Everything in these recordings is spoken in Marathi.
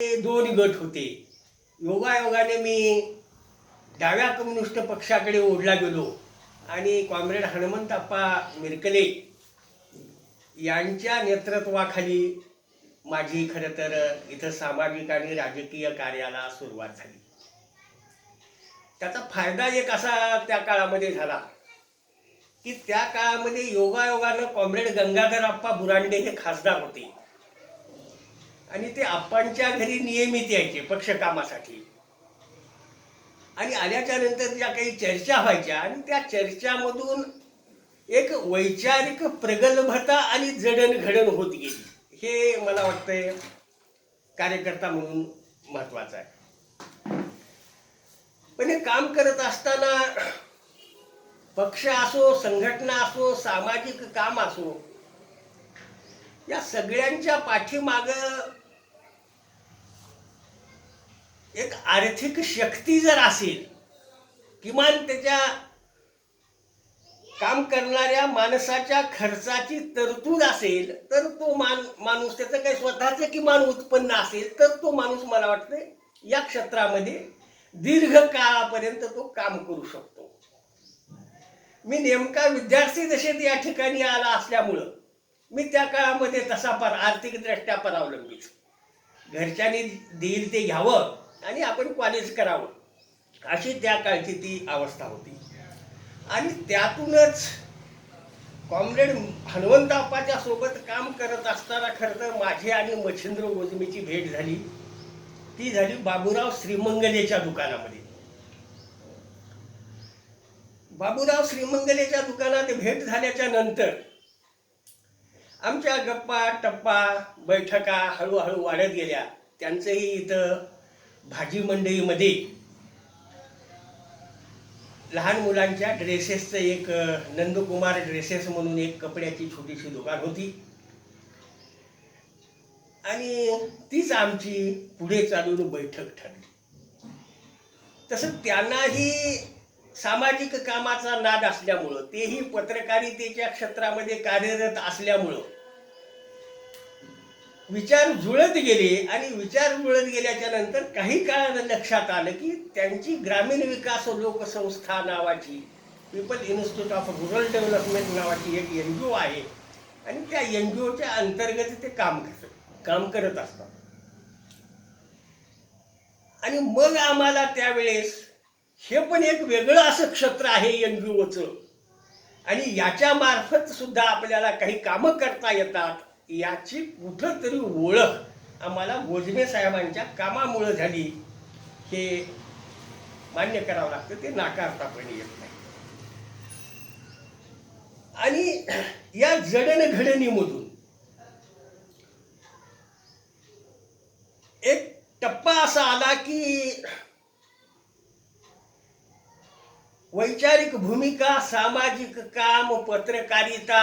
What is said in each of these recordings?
दोन गट होते. योगायोगाने मी डाव्या कम्युनिस्ट पक्षाकडे ओढला गेलो आणि कॉम्रेड हनुमंतप्पा मिरकले यांच्या नेतृत्वाखाली माझी खरं तर इथं सामाजिक आणि राजकीय कार्याला सुरुवात झाली. त्याचा फायदा एक असा त्या काळामध्ये झाला की त्या काळामध्ये योगायोगानं कॉम्रेड गंगाधरप्पा बुरांडे हे खासदार होते. आणि ते आप्पांच्या घरी नियमित यायचे पक्षकामासाठी. आणि आल्याच्यानंतर ज्या काही चर्चा व्हायच्या आणि त्या चर्चामधून एक वैचारिक प्रगल्भता आणि जडणघडण होत गेली. हे मला वाटतंय कार्यकर्ता म्हणून महत्वाचं आहे. पण हे काम करत असताना पक्ष असो संघटना असो सामाजिक काम असो या सगळ्यांच्या पाठीमाग एक आर्थिक शक्ती जर असेल किमान त्याच्या काम करणाऱ्या माणसाच्या खर्चाची तरतूद असेल तर तो मान माणूस त्याचं काही स्वतःचं किमान उत्पन्न असेल तर तो माणूस मला वाटतं या क्षेत्रामध्ये दीर्घ काळापर्यंत तो काम करू शकतो. मी नेमका विद्यार्थी दशेत या ठिकाणी आला असल्यामुळं मी त्या काळामध्ये तसा पर आर्थिकदृष्ट्या परावलंबीच घरच्यांनी देईल ते घ्यावं आणि आपण कॉलेज करावं. अशी त्या काळची ती अवस्था होती. आणि त्यातूनच कॉम्रेड हनुमंतप्पाच्या सोबत काम करत असताना खरं तर माझी आणि मच्छिंद्र गोजमीची भेट झाली. ती झाली बाबूराव श्रीमंगलेच्या दुकानामध्ये. बाबूराव श्रीमंगलेच्या दुकानात भेट झाल्याच्यानंतर आमच्या गप्पा टप्पा बैठका हळूहळू वाढत गेल्या. त्यांचंही इथं भाजी मंडईमध्ये लहान मुलांच्या ड्रेसेसचं एक नंदकुमार ड्रेसेस म्हणून एक कपड्याची छोटीशी दुकान होती. आणि तीच आमची पुढे चालून बैठक ठरली. तसं त्यांनाही सामाजिक कामाचा नाद असल्यामुळं तेही पत्रकारितेच्या क्षेत्रामध्ये कार्यरत असल्यामुळं विचार जुळत गेले आणि विचार जुळत गेल्याच्यानंतर काही काळानं लक्षात आलं की त्यांची ग्रामीण विकास लोकसंस्था नावाची people institute of rural development नावाची एक एन जी ओ आहे. आणि त्या एन जी ओच्या अंतर्गत ते काम करत काम करत असतात. आणि मग आम्हाला त्यावेळेस हे पण एक वेगळं असं क्षेत्र आहे एन जी ओचं आणि याच्या मार्फत सुद्धा आपल्याला काही कामं करता येतात. याची कुठंतरी ओळख आम्हाला गोजमे साहेबांच्या कामामुळं झाली. हे मान्य करावं लागतं ते नाकारता पण येत नाही. आणि या जडणघडणीमधून एक टप्पा असा आला की वैचारिक भूमिका सामाजिक काम पत्रकारिता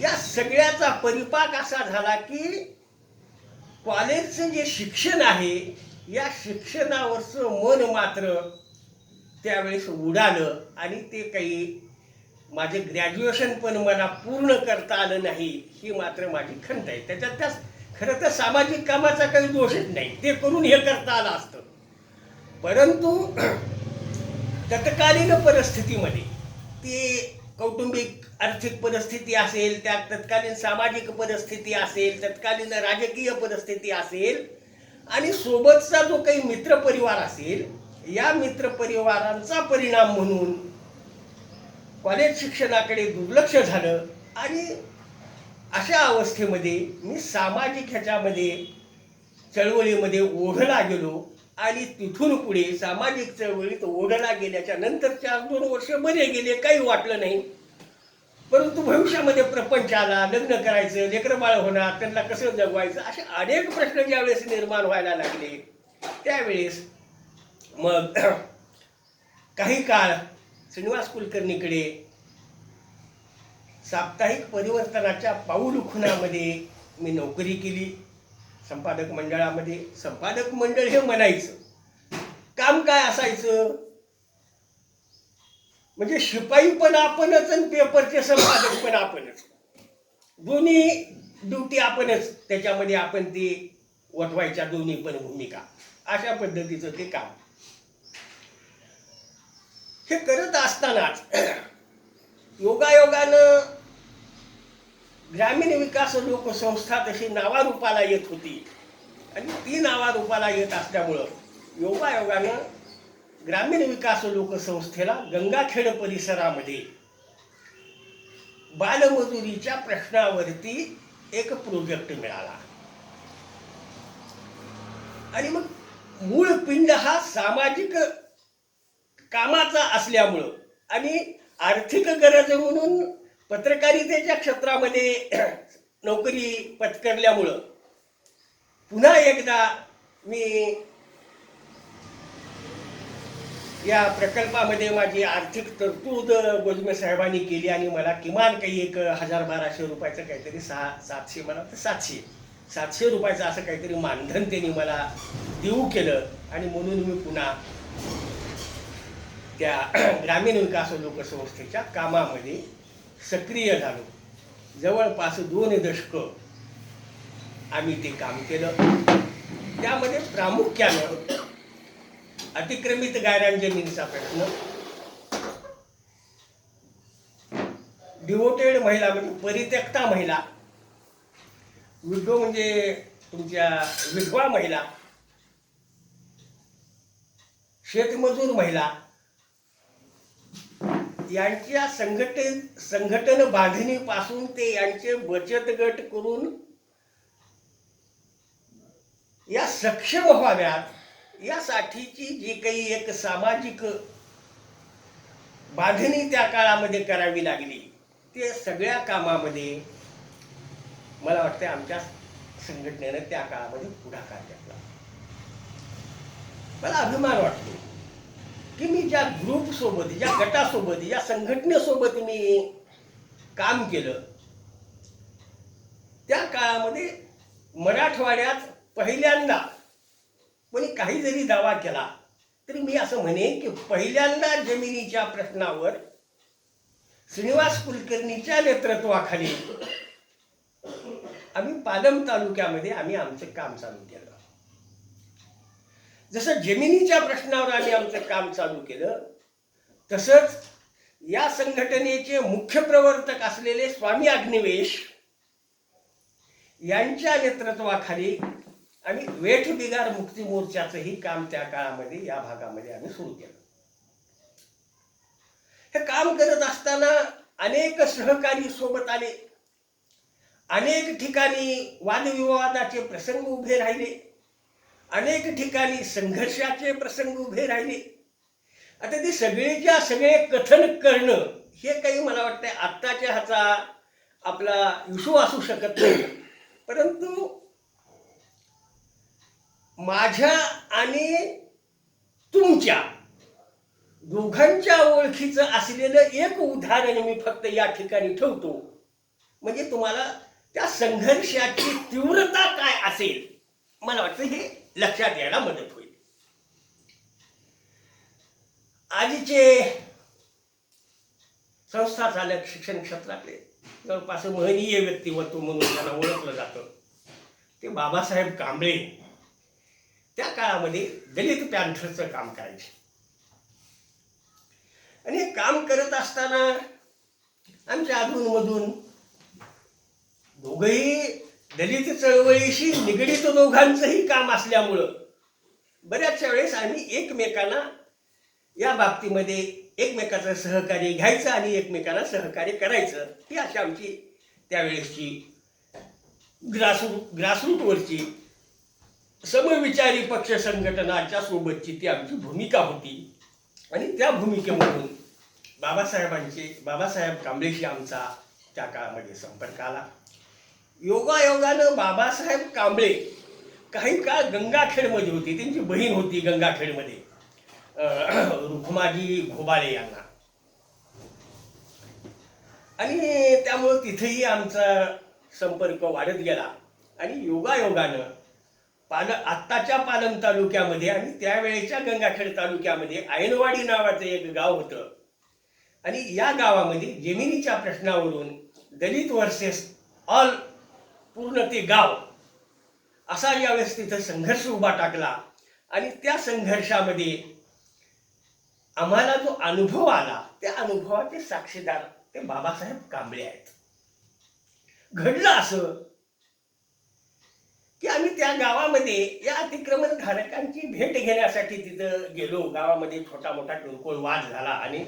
या सगळ्याचा परिपाक असा झाला की कॉलेजचं जे शिक्षण आहे या शिक्षणावरचं मन मात्र त्यावेळेस उडालं आणि ते काही माझे ग्रॅज्युएशन पण मला पूर्ण करता आलं नाही ही मात्र माझी खंत आहे. त्याच्यात त्या खरं तर सामाजिक कामाचा काही दोषच नाही ते करून हे करता आलं असतं. परंतु तत्कालीन परिस्थितीमध्ये ते कौटुंबिक आर्थिक परिस्थिती असेल त्या तत्कालीन सामाजिक परिस्थिती असेल तत्कालीन राजकीय परिस्थिती असेल आणि सोबतचा जो काही मित्रपरिवार असेल या मित्रपरिवारांचा परिणाम म्हणून कॉलेज शिक्षणाकडे दुर्लक्ष झालं आणि अशा अवस्थेमध्ये मी सामाजिक ह्याच्यामध्ये चळवळीमध्ये ओढला गेलो आणि तिथून पुढे सामाजिक चळवळीत ओढला गेल्याच्यानंतर चार दोन वर्ष बरे गेले काही वाटलं नाही. परंतु भविष्यामध्ये प्रपंच आला लग्न करायचं लेकरबाळ होणार त्यांना कसं जगवायचं असे अनेक प्रश्न ज्यावेळेस निर्माण व्हायला लागले त्यावेळेस मग काही काळ श्रीनिवास कुलकर्णीकडे साप्ताहिक परिवर्तनाच्या पाऊल खुणामध्ये मी नोकरी केली. संपादक मंडळामध्ये संपादक मंडळ हे म्हणायचं. काम काय असायचं? म्हणजे शिपाई पण आपणच आणि पेपरचे संपादक पण आपणच. दोन्ही ड्युटी आपणच. त्याच्यामध्ये आपण ती वटवायच्या दोन्ही पण भूमिका. अशा पद्धतीचं ते काम. हे करत असतानाच योगायोगानं ग्रामीण विकास लोकसंस्था तशी नावारूपाला येत होती. आणि ती नावारूपाला येत असल्यामुळं योगायोगानं ग्रामीण विकास लोकसंस्थेला गंगाखेड परिसरामध्ये बालमजुरीच्या प्रश्नावरती एक प्रोजेक्ट मिळाला. आणि मग मूळ पिंड हा सामाजिक कामाचा असल्यामुळं आणि आर्थिक गरज म्हणून पत्रकारितेच्या क्षेत्रामध्ये नोकरी पत्करल्यामुळं पुन्हा एकदा मी या प्रकल्पामध्ये माझी आर्थिक तरतूद गोजमे साहेबांनी केली आणि मला किमान काही एक हजार बाराशे रुपयाचं काहीतरी सहा सातशे मला तर सातशे सातशे रुपयाचं असं काहीतरी मानधन त्यांनी मला देऊ केलं आणि म्हणून मी पुन्हा त्या ग्रामीण विकास लोकसंस्थेच्या कामामध्ये सक्रिय झालो. जवळपास दोन दशकं आम्ही ते काम केलं. त्यामध्ये प्रामुख्यानं अतिक्रमित गायरान जमिनीचा प्रश्न डिवोटेड महिला म्हणजे परित्यक्ता महिला विडो म्हणजे तुमच्या विधवा महिला शेतमजूर महिला यांच्या संघटन संघटन बांधणीपासून ते यांचे बचत गट करून या सक्षम व्हाव्यात यासाठीची जी काही एक सामाजिक बांधणी त्या काळामध्ये करावी लागली ते सगळ्या कामामध्ये मला वाटतं आमच्या संघटनेनं त्या काळामध्ये पुढाकार घेतला. मला अभिमान वाटतो. की मी ज्या ग्रुप सोबत ज्या गटासोबत ज्या संघटनेसोबत मी काम केलं त्या काळामध्ये मराठवाड्यात पहिल्यांदा कोणी काही जरी दावा केला तरी मी असं म्हणेन की पहिल्यांदा जमिनीच्या प्रश्नावर श्रीनिवास कुलकर्णीच्या नेतृत्वाखाली आम्ही पालम तालुक्यामध्ये आम्ही आमचं काम चालू केलं. जसं जमिनीच्या प्रश्नावर आम्ही आमचं काम चालू केलं तसंच या संघटनेचे मुख्य प्रवर्तक असलेले स्वामी अग्निवेश यांच्या नेतृत्वाखाली आम्ही वेठ बिगार मुक्ती मोर्चाचंही काम त्या काळामध्ये या भागामध्ये आम्ही सुरू केलं. हे काम करत असताना अनेक सहकारी सोबत आले अनेक ठिकाणी वादविवादाचे प्रसंग उभे राहिले. अनेक ठिकाणी संघर्षाचे प्रसंग उभे राहिले. आता ते सगळेच्या सगळे कथन करणं हे काही मला वाटतं आत्ताच्या ह्याचा आपला इशू असू शकत नाही. परंतु माझ्या आणि तुमच्या दोघांच्या ओळखीचं असलेलं एक उदाहरण मी फक्त या ठिकाणी ठेवतो. म्हणजे तुम्हाला त्या संघर्षाची तीव्रता काय असेल? मला वाटतं हे लक्षात यायला मदत होईल. आधीचे संस्था चालक शिक्षण क्षेत्रातले. जवळपास महनीय व्यक्तिमत्व म्हणून त्यांना ओळखलं जातं. ते बाबासाहेब कांबळे. त्या काळामध्ये दलित पॅन्थरचं काम करायचे. आणि हे काम करत असताना आमच्या अधूनमधून दोघंही दलित चळवळीशी निगडीत दोघांचंही काम असल्यामुळं बऱ्याचशा वेळेस आम्ही एकमेकांना या बाबतीमध्ये एकमेकाचं सहकार्य घ्यायचं आणि एकमेकांना सहकार्य करायचं ही अशी आमची त्यावेळेसची ग्रासरूट ग्रासरूटवरची समविचारी पक्ष संघटनाच्या सोबतची ती आमची भूमिका होती. आणि त्या भूमिकेमधून बाबासाहेबांचे बाबासाहेब कांबळेशी आमचा त्या काळामध्ये संपर्क आला. योगायोगानं बाबासाहेब कांबळे काही काळ गंगाखेडमध्ये होती. त्यांची बहीण होती गंगाखेडमध्ये. रुखमाजी घोबाळे यांना. आणि त्यामुळं तिथेही आमचा संपर्क वाढत गेला. आणि योगायोगानं पाल आत्ताच्या पालम तालुक्यामध्ये आणि त्यावेळेच्या गंगाखेड तालुक्यामध्ये आयनवाडी नावाचं एक गाव होतं. आणि या गावामध्ये जमिनीच्या प्रश्नावरून दलित वर्सेस ऑल पूर्ण ते गाव. असा यावेळेस तिथं संघर्ष उभा टाकला. आणि त्या संघर्षामध्ये आम्हाला जो अनुभव आला त्या अनुभवाचे साक्षीदार ते बाबासाहेब कांबळे आहेत. घडलं असं की आम्ही त्या गावामध्ये या अतिक्रमण धारकांची भेट घेण्यासाठी तिथं गेलो. गावामध्ये छोटा मोठा टोळकोळ वाद झाला आणि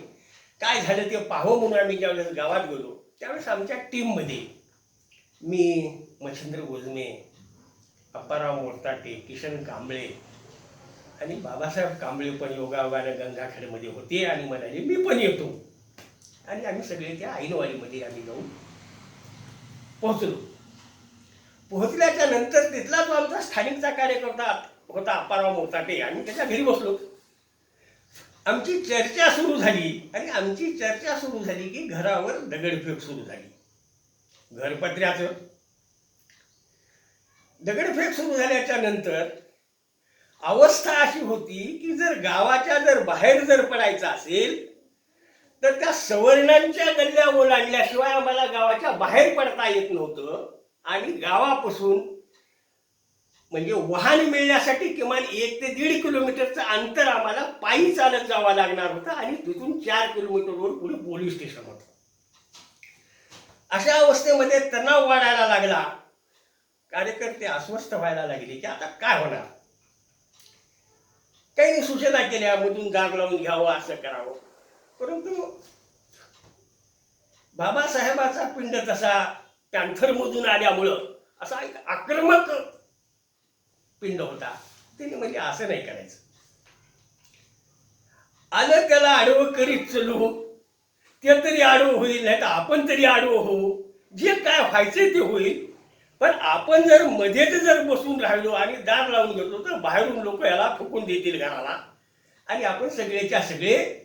काय झालं ते पाहो म्हणून आम्ही ज्यावेळेस गावात गेलो त्यावेळेस आमच्या टीममध्ये मी मच्छिंद्र गोजमे अप्पाराव मोरताटे किशन कांबळे आणि बाबासाहेब कांबळे पण योगायोगानं गंगाखेडमध्ये होते आणि म्हणाले मी पण येतो. आणि आम्ही सगळे त्या ऐनवाडीमध्ये आम्ही जाऊन पोहोचलो. पोहोचल्याच्या नंतर तिथला जो आमचा स्थानिकचा कार्यकर्ता होता अप्पाराव मोताटे आम्ही त्याच्या घरी बसलो. आमची चर्चा सुरू झाली आणि आमची चर्चा सुरू झाली की घरावर दगडफेक सुरू झाली. घरपत्र्याचं दगडफेक सुरू झाल्याच्यानंतर अवस्था अशी होती की जर गावाच्या जर बाहेर जर पडायचं असेल तर त्या सवर्णांच्या गल्ल्या ओलांडल्याशिवाय आम्हाला गावाच्या बाहेर पडता येत नव्हतं. आणि गावापासून म्हणजे वाहन मिळण्यासाठी किमान एक ते दीड किलोमीटरचं अंतर आम्हाला पायी चालत जावं लागणार होतं आणि तिथून चार किलोमीटरवर पुढे पोलीस स्टेशन होतं. अशा अवस्थेमध्ये तणाव वाढायला लागला. कार्यकर्ते अस्वस्थ व्हायला लागले की आता काय होणार? काही सूचना केल्या मधून जाग लावून घ्यावं असं करावं. परंतु बाबासाहेबाचा पिंड तसा पॅन्थरमधून आल्यामुळं असा एक आक्रमक पिंड होता. त्याने म्हणजे असं नाही करायचं. आलं त्याला आडवं करीत चलू. ते तरी आडवं होईल नाही तर आपण तरी आडवं होऊ. जे काय व्हायचंय ते होईल. पण आपण जर मध्येच जर बसून राहिलो आणि दार लावून घेतो तर बाहेरून लोक याला फुकून देतील घराला. आणि आपण सगळेच्या सगळे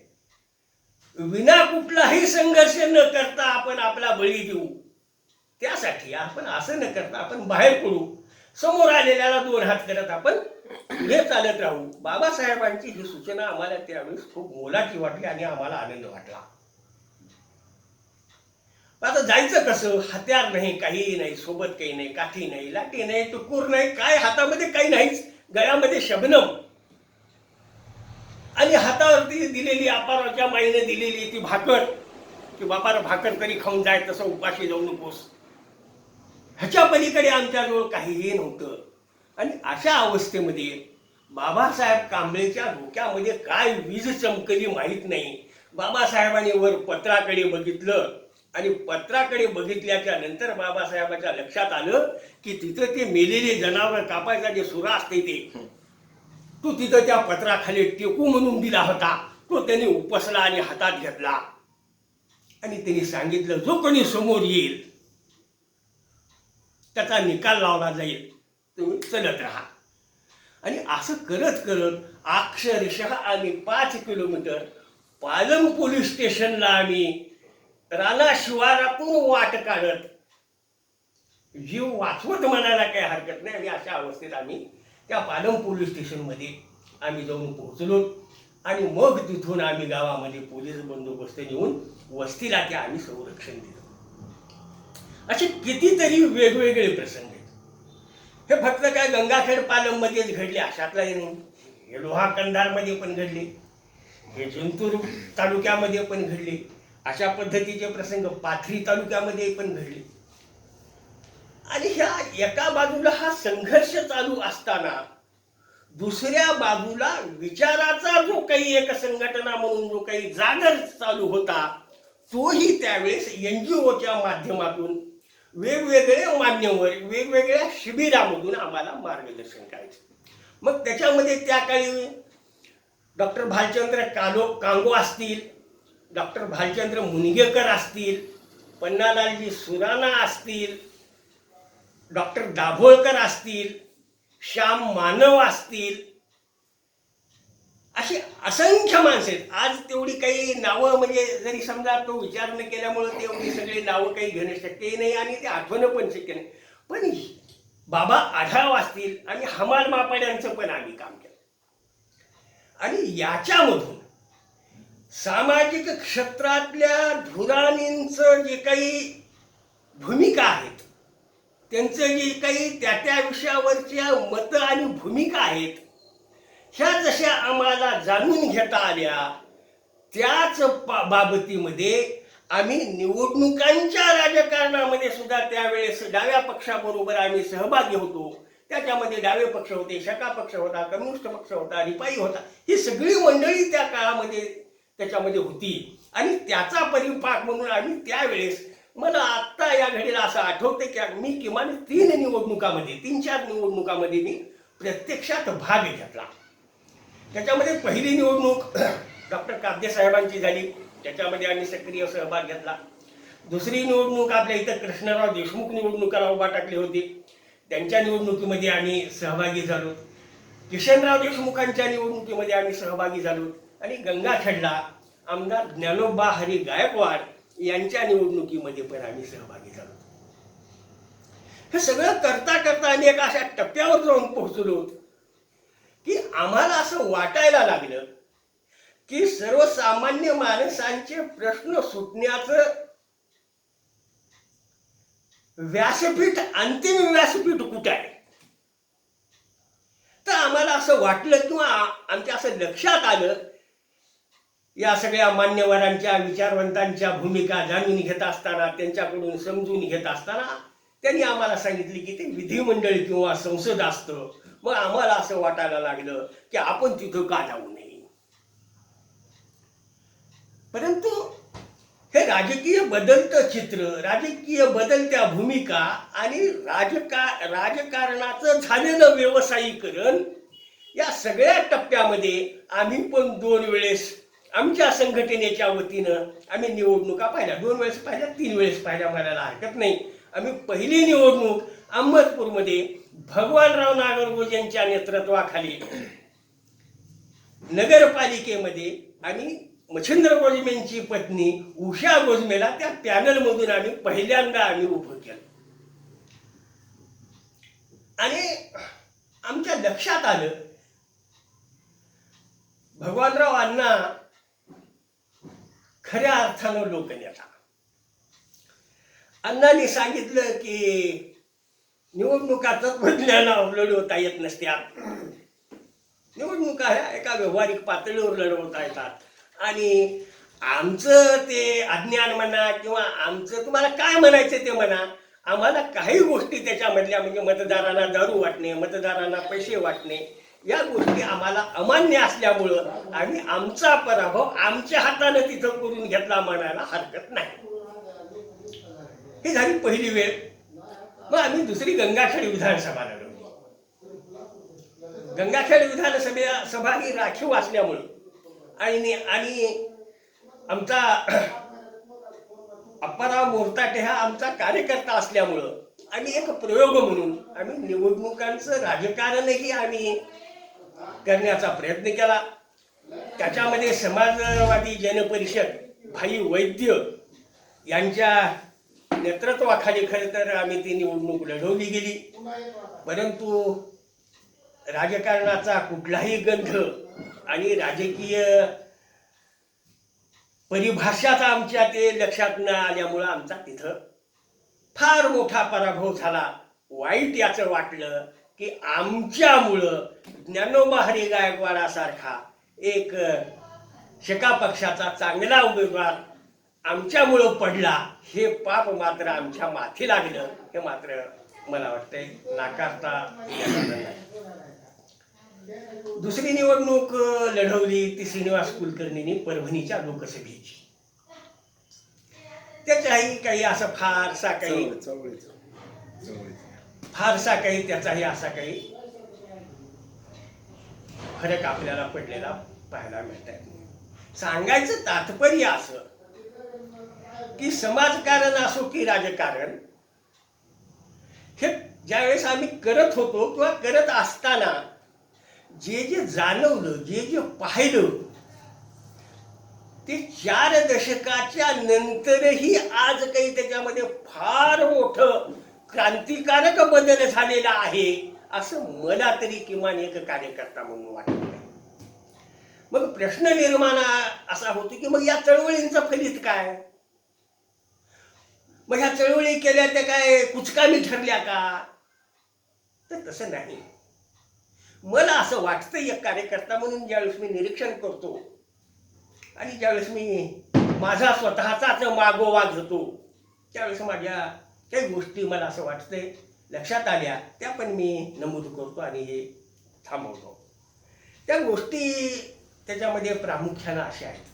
विना कुठलाही संघर्ष न करता आपण आपला बळी देऊ. त्यासाठी आपण असं न करता आपण बाहेर पडू. समोर आलेल्याला दोन हात करत आपण पुढे चालत राहू. बाबासाहेबांची ही सूचना आम्हाला त्यावेळेस खूप मोलाची वाटली आणि आम्हाला आनंद वाटला. आता जायचं कसं? हत्यार नाही काही नाही सोबत काही नाही काठी नाही लाठी नाही टुकूर नाही काय हातामध्ये काही नाहीच. गळ्यामध्ये शबनम. आणि हातावरती दिलेली अपाराच्या माईने दिलेली ती भाकर की बापाला भाकर तरी खाऊन जाय तसं उपाशी जाऊ नकोस ह्याच्या पलीकडे आमच्याजवळ काहीही नव्हतं. आणि अशा अवस्थेमध्ये बाबासाहेब कांबळेच्या डोक्यामध्ये काय वीज चमकली माहीत नाही. बाबासाहेबांनी वर पत्राकडे बघितलं. आणि पत्राकडे बघितल्याच्या नंतर बाबासाहेबाच्या लक्षात आलं की तिथं ते मेलेले जनावर कापायचा जे सुरा असते ते तो तिथं त्या पत्राखाली टेकू म्हणून दिला होता. तो त्यांनी उपसला आणि हातात घेतला. आणि त्यांनी सांगितलं जो कोणी समोर येईल त्याचा निकाल लावला जाईल. तुम्ही चलत राहा. आणि असं करत करत अक्षरशः आम्ही पाच किलोमीटर पालम पोलीस स्टेशनला आम्ही राणा शिवारातून वाट काढत. जीव वाचवत म्हणायला काही हरकत नाही. आणि अशा अवस्थेत आम्ही त्या पालम पोलीस स्टेशनमध्ये आम्ही जाऊन पोहोचलो. आणि मग तिथून आम्ही गावामध्ये पोलीस बंदोबस्त नेऊन वस्तीला ते आम्ही संरक्षण दिलं. असे कितीतरी वेगवेगळे प्रसंग आहेत. हे फक्त काय गंगाखेड पालममध्येच घडले अशातलाही नाही. हे लोहा कंधारमध्ये पण घडले. हे जिंतूर तालुक्यामध्ये पण घडले. अशा पद्धतीचे प्रसंग पाथरी तालुक्यामध्ये पण घडले. आणि ह्या एका बाजूला हा संघर्ष चालू असताना दुसऱ्या बाजूला विचाराचा जो काही एक संघटना म्हणून जो काही जागर चालू होता तोही त्यावेळेस एन जी ओच्या माध्यमातून वेगवेगळे मान्यवर वेगवेगळ्या शिबिरामधून आम्हाला मार्गदर्शन करायचं. मग त्याच्यामध्ये त्या काळी डॉक्टर भालचंद्र कालो कांगो असतील डॉक्टर भालचंद्र मुनगेकर असतील पन्नालालजी सुराणा असतील डॉक्टर दाभोळकर असतील श्याम मानव असतील अशी असंख्य माणसं आहेत. आज तेवढी काही नावं म्हणजे जरी समजा तो विचार न केल्यामुळं तेवढी सगळी नावं काही घेणं शक्यही नाही आणि ते आठवणं पण शक्य नाही. पण बाबा आढाव असतील आणि हमाल मापाड्यांचं पण आम्ही काम केलं. आणि याच्यामधून सामाजिक क्षेत्रातल्या धुराणींचं जे काही भूमिका आहेत त्यांचं जे काही त्या त्या विषयावरच्या मतं आणि भूमिका आहेत ह्या जशा आम्हाला जाणून घेता आल्या त्याच बा बाबतीमध्ये आम्ही निवडणुकांच्या राजकारणामध्ये सुद्धा त्यावेळेस डाव्या पक्षाबरोबर आम्ही सहभागी होतो. त्याच्यामध्ये डावे पक्ष होते शका पक्ष होता कम्युनिस्ट पक्ष होता रिपाई होता ही सगळी मंडळी त्या काळामध्ये त्याच्यामध्ये होती. आणि त्याचा परिपाक म्हणून आम्ही त्यावेळेस मला आत्ता या घडीला असं आठवतं की मी किमान तीन निवडणुकामध्ये तीन चार निवडणुकामध्ये मी प्रत्यक्षात भाग घेतला. त्याच्यामध्ये पहिली निवडणूक डॉक्टर काब्दे साहेबांची झाली. त्याच्यामध्ये आम्ही सक्रिय सहभाग घेतला. दुसरी निवडणूक आपल्या इथं कृष्णराव देशमुख निवडणुकाला उभा टाकली होती. त्यांच्या निवडणुकीमध्ये आम्ही सहभागी झालो. किशनराव देशमुखांच्या निवडणुकीमध्ये आम्ही सहभागी झालो. आणि गंगाखेडला आमदार ज्ञानोबा हरी गायकवाड यांच्या निवडणुकीमध्ये पण आम्ही सहभागी झालो. हे सगळं करता करता आम्ही एका अशा टप्प्यावर जाऊन पोहोचलो की आम्हाला असं वाटायला लागलं की सर्वसामान्य माणसांचे प्रश्न सुटण्याचं व्यासपीठ अंतिम व्यासपीठ कुठं आहे? तर आम्हाला असं वाटलं किंवा आमच्या असं लक्षात आलं या सगळ्या मान्यवरांच्या विचारवंतांच्या भूमिका जाणून घेत असताना त्यांच्याकडून समजून घेत असताना त्यांनी आम्हाला सांगितले की ते विधिमंडळ किंवा संसद असतं. मग आम्हाला असं वाटायला लागलं की आपण तिथं का जाऊ नये? परंतु हे राजकीय बदलतं चित्र राजकीय बदलत्या भूमिका आणि राजका राजकारणाचं झालेलं व्यावसायीकरण या सगळ्या टप्प्यामध्ये आम्ही पण दोन वेळेस आमच्या संघटनेच्या वतीनं आम्ही निवडणुका पाहिल्या. दोन वेळेस पाहिल्या तीन वेळेस पाहिल्या. म्हणायला हरकत नाही. आम्ही पहिली निवडणूक अहमदपूरमध्ये भगवानराव नागरगोज यांच्या नेतृत्वाखाली नगरपालिकेमध्ये आम्ही मच्छिंद्र गोजमेंची पत्नी उषा गोजमेला त्या पॅनलमधून आम्ही पहिल्यांदा आम्ही उभं केलं. आणि आमच्या लक्षात आलं भगवानराव अण्णा खऱ्या अर्थानं लोकनेता अण्णांनी सांगितलं की निवडणुका तत्वज्ञानावर लढवता येत नसत्या निवडणुका ह्या एका व्यवहारिक पातळीवर लढवता येतात. आणि आमचं ते अज्ञान म्हणा किंवा आमचं तुम्हाला काय म्हणायचं ते म्हणा आम्हाला काही गोष्टी त्याच्यामधल्या म्हणजे मतदारांना दारू वाटणे मतदारांना पैसे वाटणे या गोष्टी आम्हाला अमान्य असल्यामुळं आम्ही आमचा पराभव आमच्या हातानं तिथं करून घेतला म्हणायला हरकत नाही. ही झाली पहिली वेळ. मग आम्ही दुसरी गंगाखेड विधानसभा लढवली. गंगाखेड विधानसभे सभा ही राखीव असल्यामुळं आणि आणि आमचा अप्पाराव मोरताटे हा आमचा कार्यकर्ता असल्यामुळं आम्ही एक प्रयोग म्हणून आम्ही निवडणुकांचं राजकारणही आम्ही करण्याचा प्रयत्न केला. त्याच्यामध्ये समाजवादी जनपरिषद भाई वैद्य यांच्या नेतृत्वाखाली खरं तर आम्ही ती निवडणूक लढवली गेली. परंतु राजकारणाचा कुठलाही गंध आणि राजकीय परिभाषाचा आमच्या ते लक्षात न आल्यामुळं आमचा तिथं फार मोठा पराभव झाला. वाईट याचं वाटलं. की आमच्यामुळं ज्ञानोबा हरी गायकवाडासारखा एक शका पक्षाचा चांगला उमेदवार आमच्यामुळं पडला हे पाप मात्र आमच्या माथी लागलं हे मात्र मला वाटतंय नाकारता नाही. दुसरी निवडणूक लढवली ती श्रीनिवास कुलकर्णींनी परभणीच्या लोकसभेची. त्याच्याही काही असं फारसा काही फारसा काही त्याचाही असा काही फरक आपल्याला पडलेला पाहायला मिळत सांगायचं तात्पर्य असं की समाजकारण असो की राजकारण हे ज्यावेळेस आम्ही करत होतो किंवा करत असताना जे जे जाणवलं जे जे पाहिलं ते चार दशकाच्या नंतरही आज काही त्याच्यामध्ये फार मोठं क्रांतिकारक बदल झालेला आहे असं मला तरी किमान एक कार्यकर्ता म्हणून वाटत नाही मग प्रश्न निर्माण असा होतो की मग या चळवळींचं फलित काय? मग ह्या चळवळी केल्या त्या काय कुचकामी ठरल्या का? तर तसं नाही. मला असं वाटतं एक कार्यकर्ता म्हणून ज्यावेळेस मी निरीक्षण करतो आणि ज्यावेळेस मी माझा स्वतःचाच मागोवा घेतो त्यावेळेस माझ्या काही गोष्टी मला असं वाटतंय लक्षात आल्या त्या पण मी नमूद करतो आणि हे थांबवतो. त्या गोष्टी त्याच्यामध्ये प्रामुख्यानं अशा आहेत.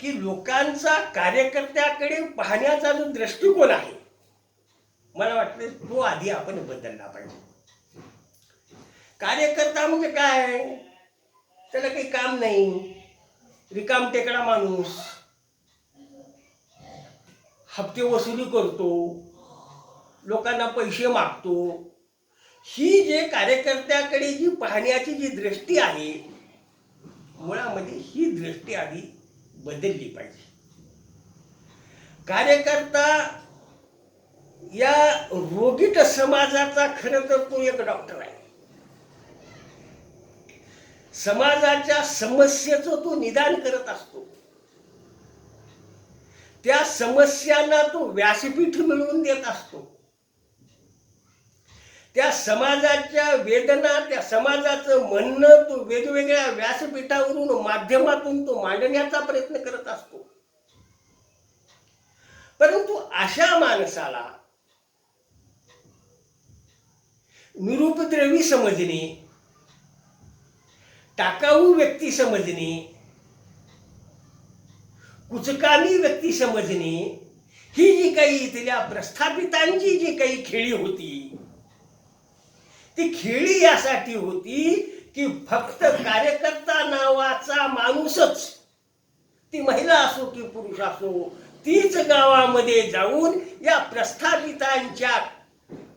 की लोकांचा कार्यकर्त्याकडे पाहण्याचा जो दृष्टिकोन आहे मला वाटतं तो आधी आपण बदलला पाहिजे. कार्यकर्ता म्हणजे काय? त्याला काही काम नाही. रिकाम टेकडा माणूस. हप्ते वसुली करतो लोकांना पैसे मागतो. ही जे कार्यकर्त्याकडे जी पाहण्याची जी दृष्टी आहे मुळामध्ये ही दृष्टी आधी बदलली पाहिजे. कार्यकर्ता या रोगीट समाजाचा खरं तर तो एक डॉक्टर आहे. समाजाच्या समस्येचं तो निदान करत असतो. त्या समस्यांना तो व्यासपीठ मिळवून देत असतो. त्या समाजाच्या वेदना त्या समाजाचं म्हणणं तो वेगवेगळ्या व्यासपीठावरून माध्यमातून तो मांडण्याचा प्रयत्न करत असतो. परंतु अशा माणसाला निरुपद्रवी समजणे टाकाऊ व्यक्ती समजणे कुचकामी व्यक्ती समजणे ही जी काही इथल्या प्रस्थापितांची जी काही खेळी होती ती खेळी यासाठी होती की फक्त कार्यकर्ता नावाचा माणूसच ती महिला असो की पुरुष असो तीच गावामध्ये जाऊन या प्रस्थापितांच्या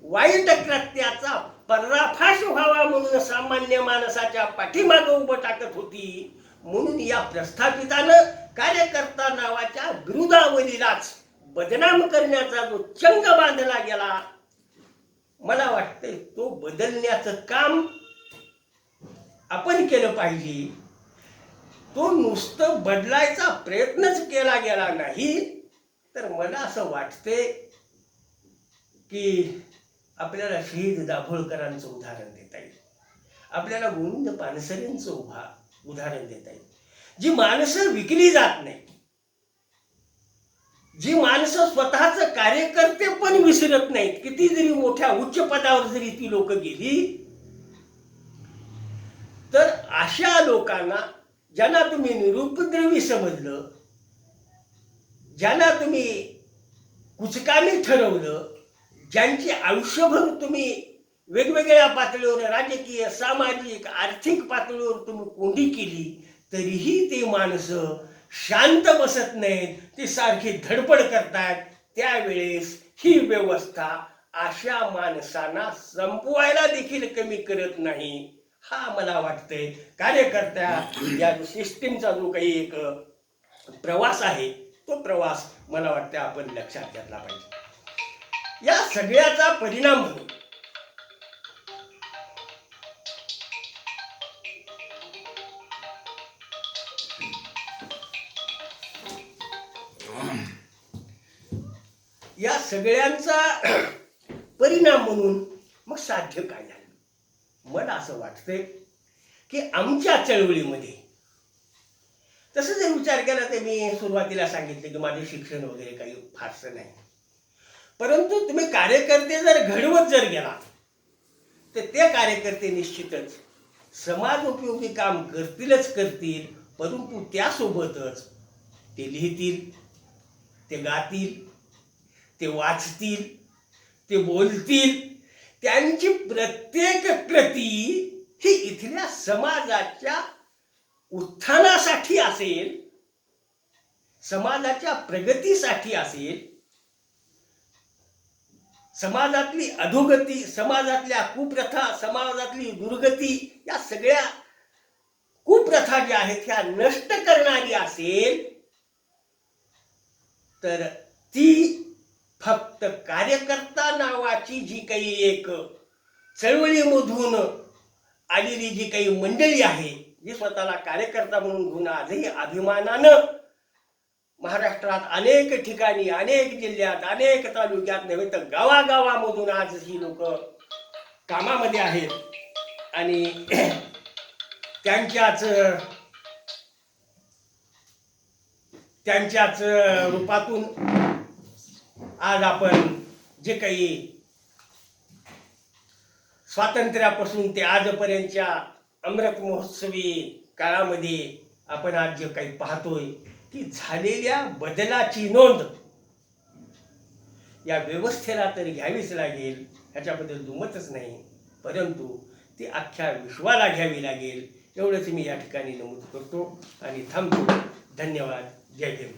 वाईट कृत्याचा पर्राफाश व्हावा म्हणून सामान्य माणसाच्या पाठीमागं उभं टाकत होती. म्हणून या प्रस्थापितानं कार्यकर्ता नावाच्या बिरुदावलीलाच बदनाम करण्याचा जो चंग बांधला गेला मला वाटतं तो बदलण्याचं काम आपण केलं पाहिजे. तो नुसतं बदलायचा प्रयत्नच केला गेला नाही. तर मला असं वाटते की आपल्याला शहीद दाभोळकरांचं उदाहरण देता येईल. आपल्याला गोविंद पानसरेंचं उभा उदाहरण देता येईल. जी माणसं विकली जात नाही जी माणसं स्वतःच कार्यकर्ते पण विसरत नाहीत किती जरी मोठ्या उच्च पदावर जरी ती लोक गेली तर अशा लोकांना ज्यांना तुम्ही निरुपद्रवी समजलं ज्यांना तुम्ही कुचकामी ठरवलं ज्यांची आयुष्यभर तुम्ही वेगवेगळ्या पातळीवर राजकीय सामाजिक आर्थिक पातळीवर तुम्ही कोंडी केली तरीही ते माणसं शांत बसत नाहीत ती सारखी धडपड करतात. त्यावेळेस ही व्यवस्था अशा माणसांना संपवायला देखील कमी करत नाही हा मला वाटतंय. कार्यकर्त्या या सिस्टीमचा जो काही एक प्रवास आहे तो प्रवास मला वाटतं आपण लक्षात घेतला पाहिजे. या सगळ्याचा परिणाम म्हणून सगळ्यांचा परिणाम म्हणून मग साध्य काय झालं? मला असं वाटतंय की आमच्या चळवळीमध्ये तसं जर विचार केला तर मी सुरुवातीला सांगितलं की माझे शिक्षण वगैरे काही फारसं नाही. परंतु तुम्ही कार्यकर्ते जर घडवत जर गेला तर ते कार्यकर्ते निश्चितच समाज उपयोगी काम करतीलच करतील परंतु त्यासोबतच ते लिहितील ते गातील ते वाचतील ते बोलतील. त्यांची प्रत्येक कृती ही इथल्या समाजाच्या उत्थानासाठी असेल समाजाच्या प्रगतीसाठी असेल. समाजातली अधोगती समाजातल्या कुप्रथा समाजातली दुर्गती या सगळ्या कुप्रथा ज्या आहेत ह्या नष्ट करणारी असेल तर ती फक्त कार्यकर्ता नावाची जी काही एक चळवळीमधून आलेली जी काही मंडळी आहे जी स्वतःला कार्यकर्ता म्हणून घेऊन आजही अभिमानानं महाराष्ट्रात अनेक ठिकाणी अनेक जिल्ह्यात अनेक तालुक्यात नव्हे तर गावागावामधून आज ही लोक कामामध्ये आहेत. आणि त्यांच्याच त्यांच्याच रूपातून आज आपण जे काही स्वातंत्र्यापासून ते आजपर्यंतच्या अमृत महोत्सवी काळामध्ये आपण आज जे काही पाहतोय की झालेल्या बदलाची नोंद या व्यवस्थेला तर घ्यावीच लागेल. ह्याच्याबद्दल दुमतच नाही. परंतु ती अख्ख्या विश्वाला घ्यावी लागेल. एवढंच मी या ठिकाणी नमूद करतो आणि थांबतो. धन्यवाद. जय भीम